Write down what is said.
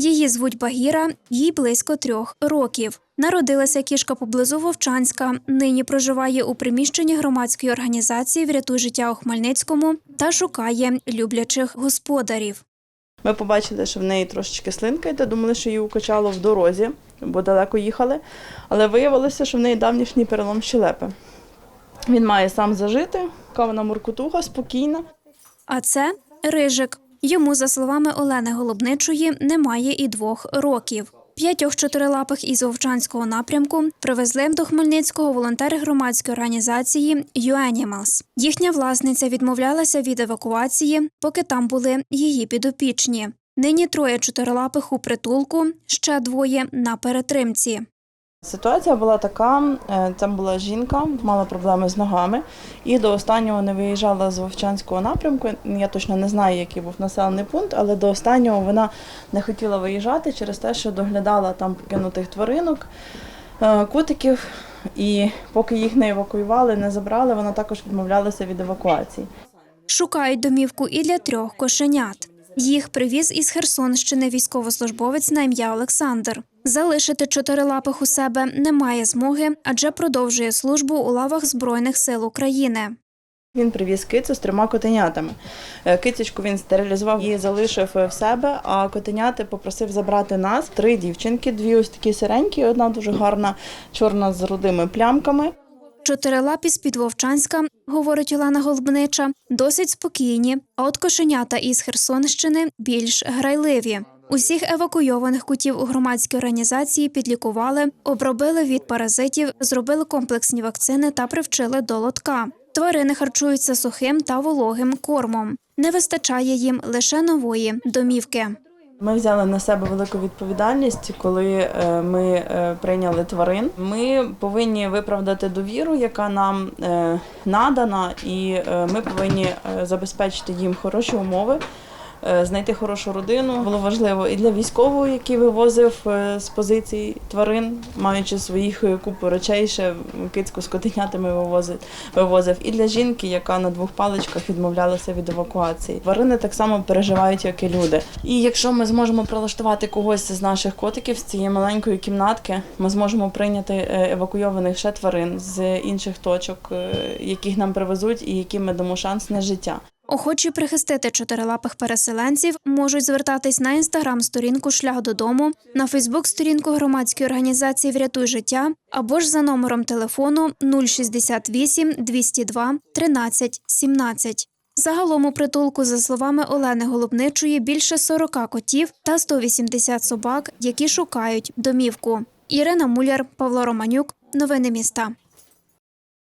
Її звуть Багіра, їй близько трьох років. Народилася кішка поблизу Вовчанська. Нині проживає у приміщенні громадської організації Врятуй життя у Хмельницькому та шукає люблячих господарів. Ми побачили, що в неї трошечки слинка йде, думали, що її укачало в дорозі, бо далеко їхали. Але виявилося, що в неї давнішній перелом щелепи. Він має сам зажити, така вона спокійна. А це рижик. Йому, за словами Олени Голубничої, немає і двох років. П'ятьох чотирилапих із Вовчанського напрямку привезли до Хмельницького волонтери громадської організації «YouAnimals». Їхня власниця відмовлялася від евакуації, поки там були її підопічні. Нині троє чотирилапих у притулку, ще двоє на перетримці. Ситуація була така: е, там була жінка, мала проблеми з ногами, і до останнього не виїжджала з Вовчанського напрямку. Я точно не знаю, який був населений пункт, але до останнього вона не хотіла виїжджати через те, що доглядала там покинутих тваринок, е, котиків. І поки їх не евакуювали, не забрали, вона також відмовлялася від евакуації. Шукають домівку і для трьох кошенят. Їх привіз із Херсонщини військовослужбовець на ім'я Олександр. Залишити чотирилапих у себе немає змоги, адже продовжує службу у лавах Збройних сил України. Він привіз кицю з трьома котенятами. Е, Кицечку він стерилізував і залишив е, в себе, а котеняти попросив забрати нас. Три дівчинки, дві ось такі сиренькі, одна дуже гарна, чорна з рудими плямками. Чотирилапі з-під Вовчанська, говорить Олена Голубнича, досить спокійні, а от кошенята із Херсонщини більш грайливі. Усіх евакуйованих котів у громадській організації підлікували, обробили від паразитів, зробили комплексні вакцини та привчили до лотка. Тварини харчуються сухим та вологим кормом. Не вистачає їм лише нової домівки. Ми взяли на себе велику відповідальність, коли е, ми е, прийняли тварин. Ми повинні виправдати довіру, яка нам е, надана, і ми повинні забезпечити їм хороші умови. Е, Знайти хорошу родину було важливо і для військового, який вивозив е, з позицій тварин, маючи своїх е, купу речей, ще кицьку з котенятами вивозив, вивозив, і для жінки, яка на двох паличках відмовлялася від евакуації. Тварини так само переживають, як і люди. І якщо ми зможемо прилаштувати когось з наших котиків з цієї маленької кімнатки, ми зможемо прийняти евакуйованих ще тварин з інших точок, яких нам привезуть, і яким ми дамо шанс на життя. Охочі прихистити чотирилапих переселенців можуть звертатись на інстаграм-сторінку Шлях додому, на Фейсбук-сторінку громадської організації Врятуй життя або ж за номером телефону 068 202 13 17. Загалом у притулку, за словами Олени Голубничої, більше 40 котів та 180 собак, які шукають домівку. Ірина Муляр, Павло Романюк. Новини міста.